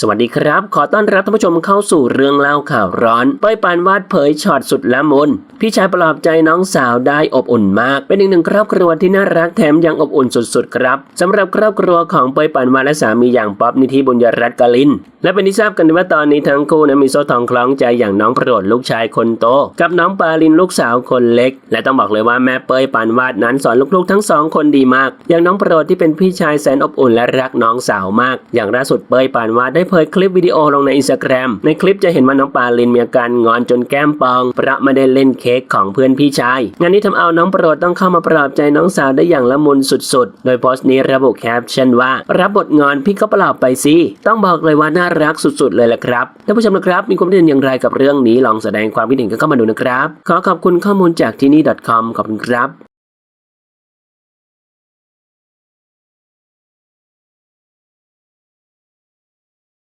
สวัสดีครับ ขอต้อนรับท่านผู้ชมเข้าสู่เรื่องเล่าข่าวร้อนป้ยปานวาดเผยช็อตสุดละมุนพี่ชายปลอบใจน้องสาวได้อบอุ่นมาก เป็นอีกหนึ่งครอบครัวที่น่ารักแถมยังอบอุ่นสุดๆครับสำหรับครอบครัวของป้ยปานวาดและสามีอย่างป๊อบนิธิบุญยรัตน์กลิน และเป็นที่ทราบกันว่าตอนนี้ทั้งคู่นะมีโซ่ทองคล้องใจอย่างน้องโปรดลูกชายคนโต กับน้องปาลินลูกสาวคนเล็ก และต้องบอกเลยว่าแม่เป้ยปานวาดนั้นสอนลูกๆ ทั้งสองคนดีมาก อย่างน้องโปรดที่เป็นพี่ชายแสนอบอุ่นและรักน้องสาวมาก อย่างล่าสุดเป้ยปานวาดได้ได้เผยคลิปวิดีโอลงในอินสตาแกรมในคลิปจะเห็นว่าน้องปาลินมีอาการงอนจนแก้มปองเพราะไม่ได้เล่นเค้กของเพื่อนพี่ชาย งานนี้ทำเอาน้องโปรดต้องเข้ามาปลอบใจน้องสาวได้อย่างละมุนสุดๆ โดยโพสต์นี้ระบุแคปชั่นว่า รับบทงอนพี่ก็ปลอบไปสิต้องบอกเลยว่าน่ารักสุดๆเลยแหละครับท่านผู้ชมนะครับ มีความคิดเห็นอย่างไรกับเรื่องนี้ลองแสดงความคิดเห็นกันเข้ามาดูนะครับ ขอขอบคุณข้อมูลจากที่นี่ .com ขอบคุณครับ